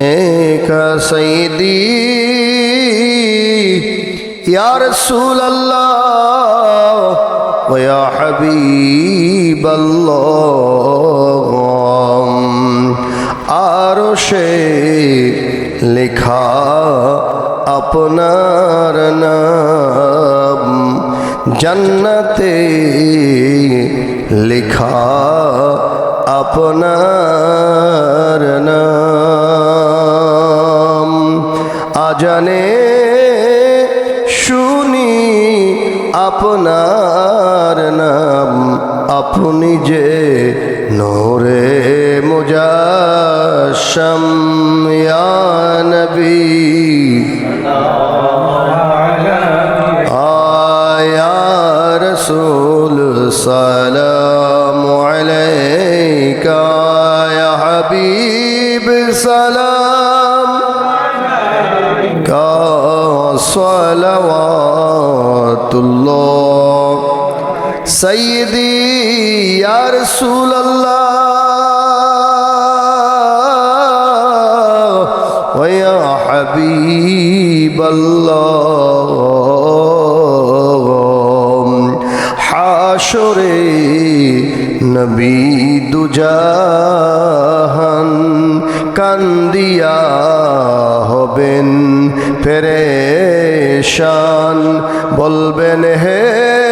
کا سیدی یا رسول اللہ و یا حبیب اللہ عرش لکھا اپنار نام جنتے لکھا আপনার নাম জানে শুনি আপনার নাম আপনি যে নোরে মুজাশম আয়ার সুল সালা سیدی یا رسول اللہ ویا حبیب اللہ হাসরে নবী দুজাহান কান্দিয়া হবেন ফেরেশান বলবেন হে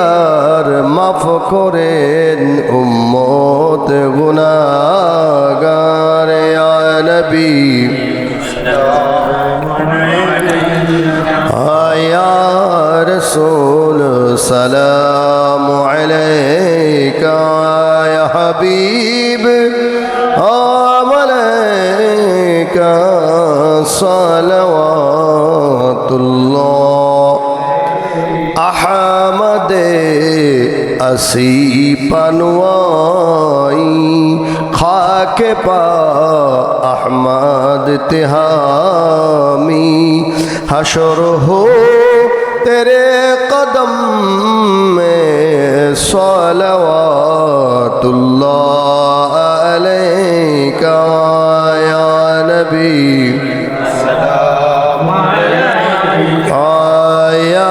গুনার মাফ করেন উম্মত গুনাগার নবী আয়ার সোল সালাম আলাইকায় হাবিব আমালাইকা সালাওয়াতুল্লাহ پنوائی خاک پا احمد تہامی حشر ہو تیرے قدم میں صلوات اللہ علیک یا نبی آیا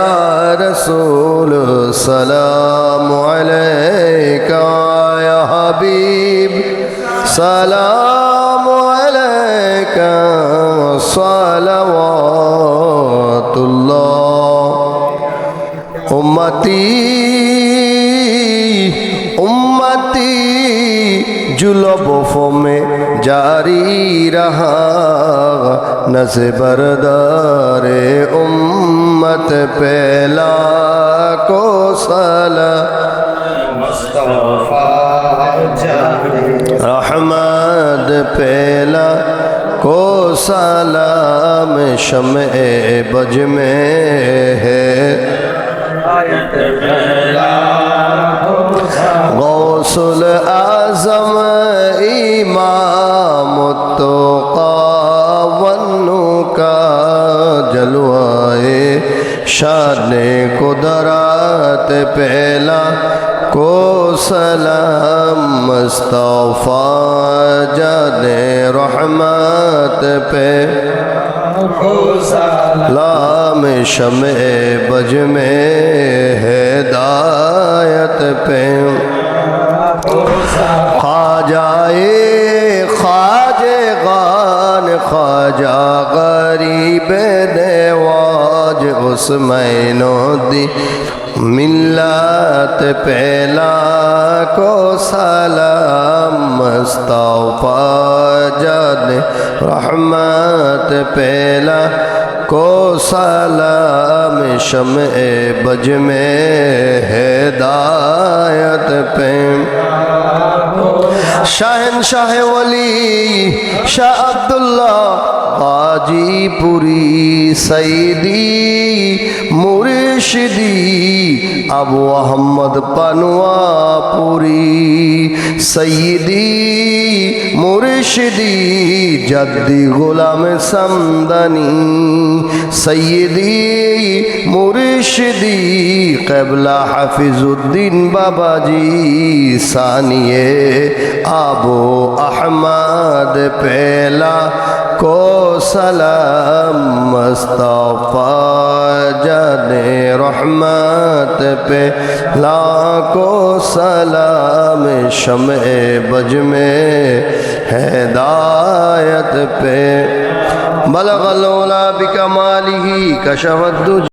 رسول سلام سلام علیک صلوات اللہ امتی امتی جلب میں جاری رہا نزبردار امت پہلا کو سلا. رحمد پہلا کو سلام شمع بج میں ہے۔ غوث العظم امام التقا ونو کا جلوائے شان قدرات پہلا کو سلام مصطفیٰ جان رحمت پہ۔ لام شمع بج میں ہدایت پہ۔ خواجائے خواج غان، خواجہ غریب دیواج اس مینو دی ملت پہلا کو سلام مصطفیٰ جد رحمت پہلا کو سلام شمع بج میں ہدایت پہ شاہن شاہ ولی شاہ عبداللہ قاجی پوری سیدی مرشدی ابو احمد پنوا پوری، سیدی مرشدی جدی غلام سمدنی، سیدی مرشدی قبلہ حفظ الدین بابا جی ثانیے آبو احمد پہلا سلام مصطفیٰ جان رحمت پہ لاکھوں سلام شمع بج میں ہدایت پہ۔ بلغ لولا بکمالی کشف الدجى